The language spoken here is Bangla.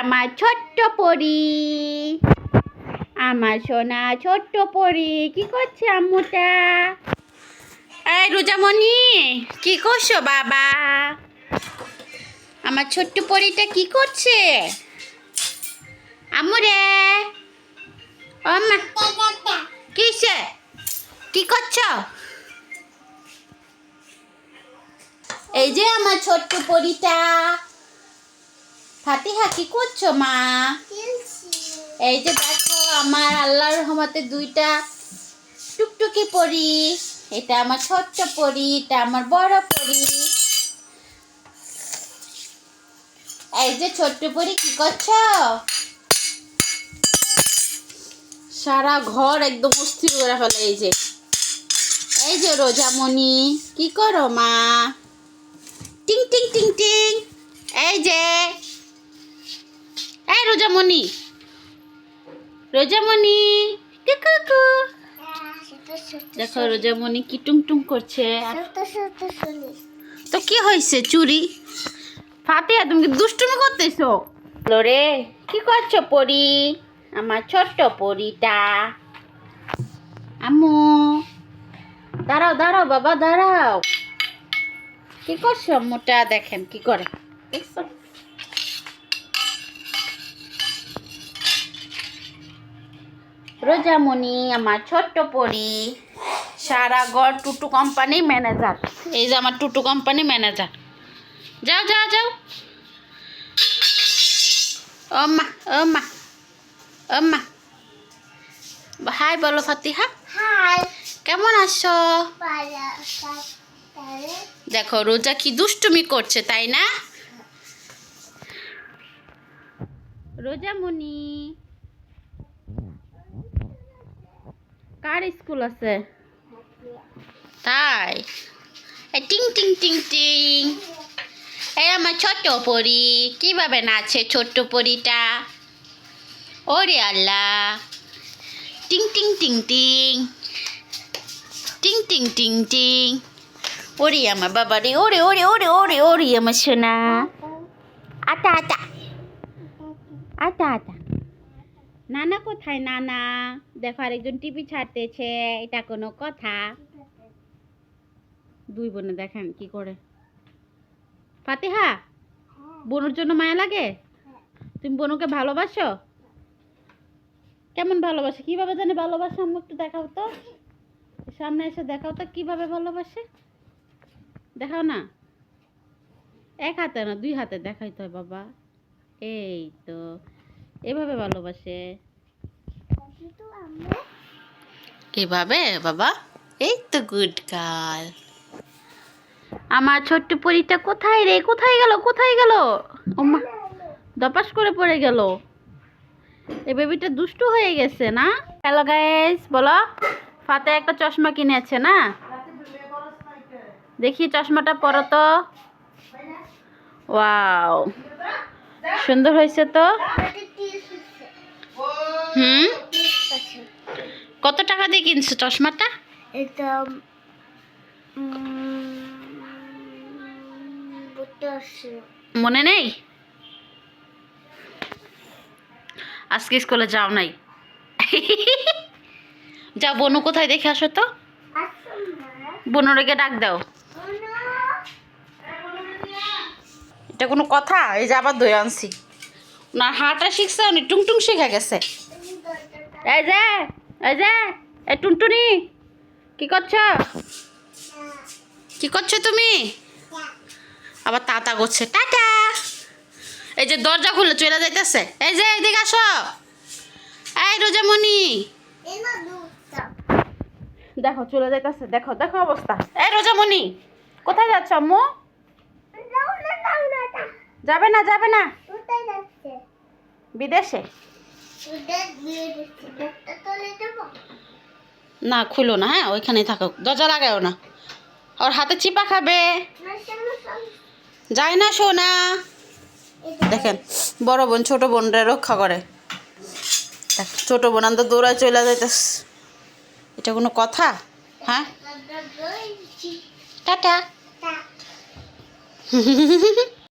আমার ছোট্ট পরি। আমার সোনা ছোট্ট পরি, কি করছে আম্মুটা? এই রোজামণি, কি করছ বাবা? আমার ছোট্ট পরিটা কি করছে? আম্মু রে কিসে? কি করছ? এই যে আমার ছোট্ট পরিটা। ফাতিহা কি করছ মা? এই যে দেখো, আমার আল্লাহর রহমতে দুইটা টুকটুকি পরি। এটা আমার ছোট্ট পরি, এটা আমার বড় পরি। এই যে ছোট্ট পরি, কি করছ? সারা ঘর একদম অস্থির করে ফেলে এই যে। এই যে রোজামণি, কি করো মা? রোজামণি রোজামণি দেখো রোজামণি কি টুং টুং করছে। তো কি হয়েছে, চুরি? ফাতিয়া তুমি দুষ্টুমি করতেছো? রে, কি করছ পরি? আমার ছোট্ট পরিটা। আম্মু, দাঁড়াও দাঁড়াও, বাবা, দাঁড়াও। কি করছ আম্মুটা? দেখেন কি করে। দেখছ? রোজামণি আমার ছোট্ট পরি সারা ঘর টুটু কোম্পানি ম্যানেজার এই যে আমার টুটু কোম্পানি ম্যানেজার যাও যাও যাও। ও মা ও মা ও মা। হাই বলো ফাতিহা। কেমন আছো? দেখো রোজা কি দুষ্টুমি করছে তাই না? রোজামণি কার স্কুল আছে? তাই? টিং টিং টিং টিং। এই আমার ছোট্ট পরি, কীভাবে নাচে ছোট্ট পরিটা? ওরে আল্লাহ। টিং টিং টিং টিং। টিং টিং টিং টিং। ওরে আমার বাবা রে, ওরে ওরে ওরে ওরে ওরে আমার সোনা। আটা আটা আটা আটা নানা কোথায়? নানা দেখো আরেকজন টিভি ছাড়তেছে এটা কোনো কথা। দুই বোনে দেখেন কি করে। ফাতিহা বোনের জন্য মায়া লাগে? তুমি বোনকে ভালোবাসো? কেমন ভালোবাসে? কীভাবে জানে ভালোবাসে? আমি একটু দেখাও তো। সামনে এসে দেখাও তো কীভাবে ভালোবাসে। দেখাও না। এক হাতে না দুই হাতে দেখাইতে হয় বাবা। এই তো। এভাবে ভালোবাসে। কীভাবে বাবা? এই তো গুড গার্ল আমার ছোট্ট পরীটা কোথায় রে? কোথায় গেল? কোথায় গেল? ওমা দপাস করে পড়ে গেল। এই বেবিটা দুষ্টু হয়ে গেছে না? হ্যালো গাইস বলো। ফাতে একটা চশমা কিনেছে না? দেখি চশমাটা পরো তো। ওয়াও সুন্দর হয়েছে তো। হুম? কত টাকা দিয়ে কিনছো চশমাটা? এটা মনে নেই? আজকে স্কুলে যাও নাই। যা বনু কোথায় দেখে আসো তো। বনুরেকে ডাক দাও। এটা কোনো কথা? এই যে আবার দই আনছি। না, হাঁটা শিখছে উনি টুংটুং শিখে গেছে। এই যে এই যে এই টুনটুনি, কি করছ? কি করছ তুমি? আবার তাতা করছে, টাটা। এই যে দরজা খুলে চলে যাইতেছে। এই যে, এদিকে আসো। এই রোজামণি। দেখো, চলে যাইতেছে। দেখো দেখো অবস্থা। এই রোজামণি, কোথায় যাচ্ছ আম্মু? যাবে না যাবে না। বিদেশে? না খুলো না হ্যাঁ ওইখানেই থাকো। দরজা লাগাও না। ওর হাতে চিপা খাবে। যায় না সোনা। দেখেন বড় বোন ছোট বোনরা রক্ষা করে। দেখ ছোট বোন আনতে দৌড়ায় চলে যাইতেস এটা কোনো কথা? হ্যাঁ? টাটা।